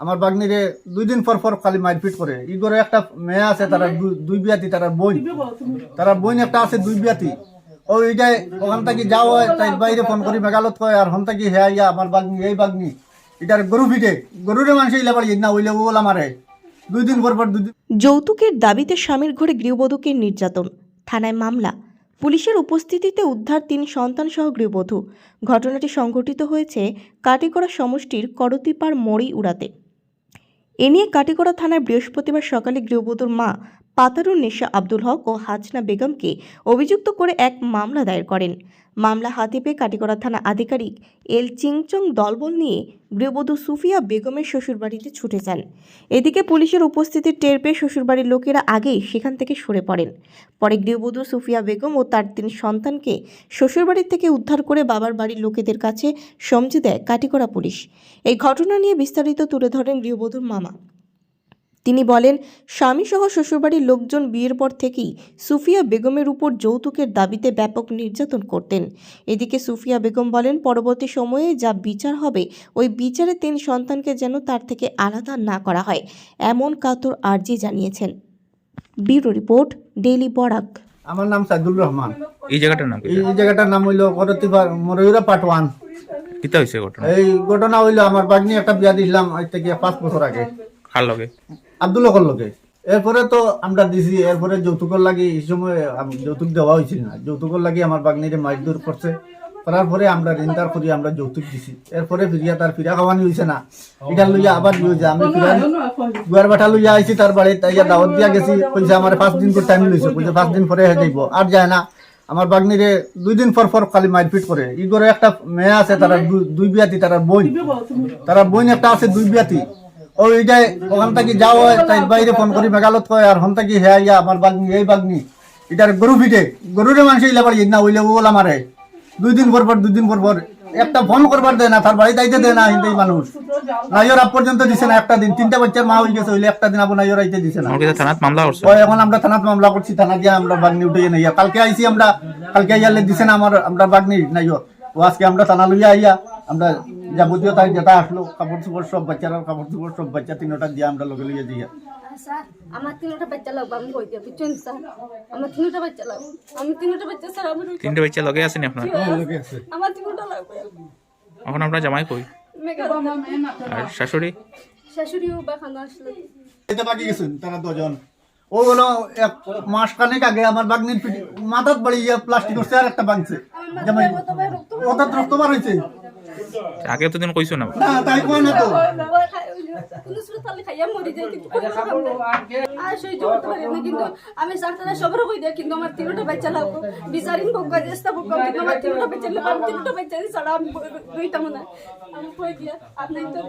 আমার বাগনিরে দুই দিন পর পর খালি মারপিট করে। ই করে একটা মেয়ে আছে, তারা দুই বিয়াতি, তারা বোন। তারা বোন একটা আছে, দুই বিয়াতি। ও এইটাই, ওখান থেকে যাও তাই বাইরে ফোন করি মেঘালত কয় আর হন থেকে হ্যাঁ ইয়া, আমার বাগনি এই বাগনি এটার গরু পিটে গরুরে মানুষ ইলা পারি, না ওইলে ওলা মারে। দুই দিন পর পর দুই যৌতুকের দাবিতে স্বামীর ঘরে গৃহবধূকে নির্যাতন। থানায় মামলা। পুলিশের উপস্থিতিতে উদ্ধার তিন সন্তানসহ গৃহবধূ। ঘটনাটি সংঘটিত হয়েছে কাটিগড়া সমষ্টির করতিপাড় মড়ি উড়াতে এ নিয়ে কাটিগড়া থানায় বৃহস্পতিবার সকালে গৃহবধূর মা পাতারুন নেশা আব্দুল হক ও হাজনা বেগমকে অভিযুক্ত করে এক মামলা দায়ের করেন। মামলা হাতে পেয়ে কাটিগড়া থানা আধিকারিক এল চিংচং দলবল নিয়ে গৃহবধূ সুফিয়া বেগমের শ্বশুরবাড়িতে ছুটে যান। এদিকে পুলিশের উপস্থিতি টের পেয়ে শ্বশুরবাড়ির লোকেরা আগেই সেখান থেকে সরে পড়েন। পরে গৃহবধূ সুফিয়া বেগম ও তার তিন সন্তানকে শ্বশুরবাড়ির থেকে উদ্ধার করে বাবার বাড়ির লোকেদের কাছে সমঝে দেয় কাটিকড়া পুলিশ। এই ঘটনা নিয়ে বিস্তারিত তুলে ধরেন গৃহবধূর মামা। তিনি বলেন স্বামীসহ শ্বশুরবাড়ির লোকজন বিয়ের পর থেকেই সুফিয়া বেগমের উপর যৌতুকের দাবিতে ব্যাপক নির্যাতন করতেন। এদিকে সুফিয়া বেগম বলেন পরবর্তী সময়ে যা বিচার হবে ওই বিচারে তিন সন্তানকে যেন তার থেকে আলাদা না করা হয় এমন কাতর আর্জি জানিয়েছেন। Bureau report daily Barak. আমার নাম সাইদুল রহমান। এই জায়গাটার নাম এই এই জায়গাটার নাম হইল করতিবার মরৈরা পার্ট ওয়ান। কিতা হয়েছে ঘটনা? এই ঘটনা হইল আমার বাগনি একটা বিয়া দিছিলাম আজ থেকে পাঁচ বছর আগে। কার লগে? আব্দুল হকর লোকে এরপরে তো আমরা দিছি, এরপরে যৌতুকর লাগি এই সময় যৌতুক দেওয়া হয়েছিল না। যৌতুকর লাগি আমার বাগনিরে মাইদুর করছে। করার পরে আমরা ঋণদার করি, আমরা যৌতুক দিছি। এরপরে ফিরিয়া, তার ফিরা খাওয়ানি হয়েছে না। এটা লইয়া আবার দিয়ে যে আমি ফিরা গুয়ার বাটা লইয়া আইছি তার বাড়ি তাই দাওয়াত দিয়া গেছি। কইছে আমার পাঁচ দিন করে টাইম লইছে। কইছে পাঁচ দিন পরে হে যাইব। আর যায় না। আমার বাগনিরে দুই দিন পর পর খালি মারপিট করে। ই করে একটা মেয়ে আছে, তারা দুই বিয়াতি তারা বই তারা বোন একটা আছে, দুই বিয়াতি। ও এইটাই ওখান থেকে যাও হয় তাই বাইরে ফোন করি মেঘালত কয় আর হন থেকে হে ইয়া আমার বাগনি এই বাগনি। এটার গরু পিটে গরুরে মানুষ ইলা পারি না ওইলে ওলা মারে দুই দিন পর পর দুই দিন পর পর একটা ফোন করবার দেয় না তার বাড়ি যাইতে দেয় না হিন্দি মানুষ। নাইর আপ পর্যন্ত দিছে না একটা দিন তিনটা বাচ্চার মা হয়ে গেছে হইলে একটা দিন নাইর আইতে দিছে না। আমার থানাত মামলা করছে। এখন আমরা থানাত মামলা করছি থানা দিয়ে আমরা বাগনি উঠে নিয়ে কালকে আইছি আমরা কালকে আইয়ালে দিছে না আমার আমরা বাগনি নাইও ও আজকে আমরা থানা লইয়া আইয়া আমরা যাবতীয় তাই যেটা আসলো কাপড় চোপড় সব বাচ্চারা কাপড় চোপড় সব বাচ্চা তিনটা দিয়ে আমরা লগে লইয়া দিয়া স্যার আমার তিনটা বাচ্চা লাগবে আমি কই দিয়া বুঝছেন স্যার? আমার তিনটা বাচ্চা লাগবে। আমি তিনটা বাচ্চা স্যার আমার তিনটে বাচ্চা লগে আছেন আপনার? আমার তিনটা লাগবে। এখন আপনার জামাই কই? আর শাশুড়ি? শাশুড়িও বাখানো আসলো। এটা বাকি গেছেন তারা দুজন। ও হলো এক মাস খানেক আগে আমার বাগনির মাথাত বাড়ি ইয়া প্লাস্টিকের চেয়ার একটা ভাঙছে। জামাই ওটা রক্ত বার হয়েছে। আগে তো দিন কইছো না। না তাই কই না তো। কোনো সুরে তালে খাইয়া মরি যায় কিন্তু কোনো খাব না। আর সহ্য করতে পারি না কিন্তু আমি সারতারা সবার কই দেয় কিন্তু আমার তিনটা বাচ্চা লাগবে বিচারিন বকা চেষ্টা বকা কিন্তু আমার তিনটা বাচ্চা লাগবে তিনটা বাচ্চা ছাড়া আমি দুইটা মনে আমি কই দিয়া আপনি তো।